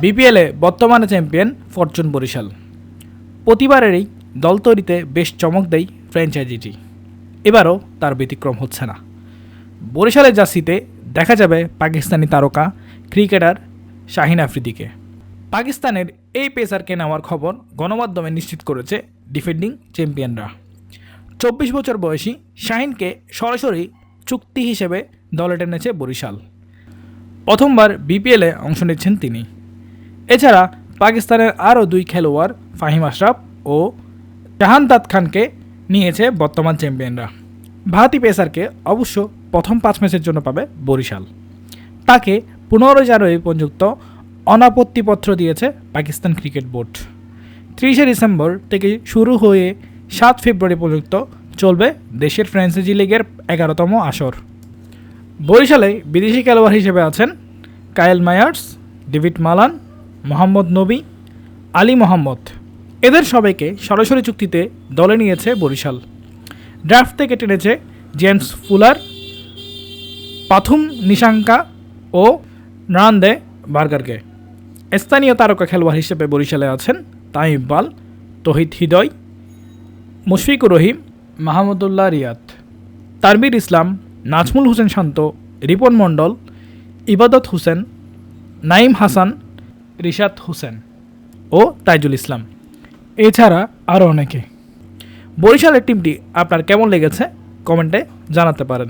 বিপিএলে বর্তমানে champion Fortune Barishal. প্রতিবারেরই দল তৈরিতে বেশ চমক দেয় ফ্র্যাঞ্চাইজিটি। এবারও তার ব্যতিক্রম হচ্ছে না। বরিশালের জার্সিতে দেখা যাবে পাকিস্তানি তারকা, ক্রিকেটার শাহিন আফ্রিদিকে। পাকিস্তানের এই পেসারকে নেওয়ার খবর গণমাধ্যমে নিশ্চিত করেছে ডিফেন্ডিং চ্যাম্পিয়নরা। চব্বিশ বছর বয়সী শাহিনকে সরাসরি চুক্তি হিসেবে দলে টেনেছে বরিশাল। প্রথমবার বিপিএলে অংশ নিচ্ছেন তিনি। এছাড়া পাকিস্তানের আরও দুই খেলোয়াড়, ফাহিম আশরাফ ও জাহান্তাদ খানকে নিয়েছে বর্তমান চ্যাম্পিয়নরা। ভারতী পেসারকে অবশ্য প্রথম পাঁচ ম্যাচের জন্য পাবে বরিশাল। তাকে পনেরো জানুয়ারি পর্যন্ত অনাপত্তিপত্র দিয়েছে পাকিস্তান ক্রিকেট বোর্ড। ত্রিশে ডিসেম্বর থেকে শুরু হয়ে সাত ফেব্রুয়ারি পর্যন্ত চলবে দেশের ফ্র্যাঞ্চাইজি লিগের এগারোতম আসর। বরিশালে বিদেশি খেলোয়াড় হিসেবে আছেন Kyle Mayers, David Malan Mohammad Nabi, Ali Mohammad. এদের সবাইকে সরাসরি চুক্তিতে দলে নিয়েছে বরিশাল। ড্রাফট থেকে টেনেছে জেমস ফুলার, পাথুম নিশাঙ্কা ও নারান্দে বার্গারকে। স্থানীয় তারকা খেলোয়াড় হিসেবে বরিশালে আছেন তাইম ইকবাল তহিদ হৃদয়, মুশফিকুর রহিম, মাহমুদুল্লাহ রিয়াদ। তারবির ইসলাম, নাজমুল হোসেন শান্ত, রিপন মণ্ডল, ইবাদত হোসেন নাইম হাসান রিশাদ হোসেন ও তাইজুল ইসলাম। এছাড়া আরও অনেকে। বরিশালের টিমটি আপনার কেমন লেগেছে? কমেন্টে জানাতে পারেন।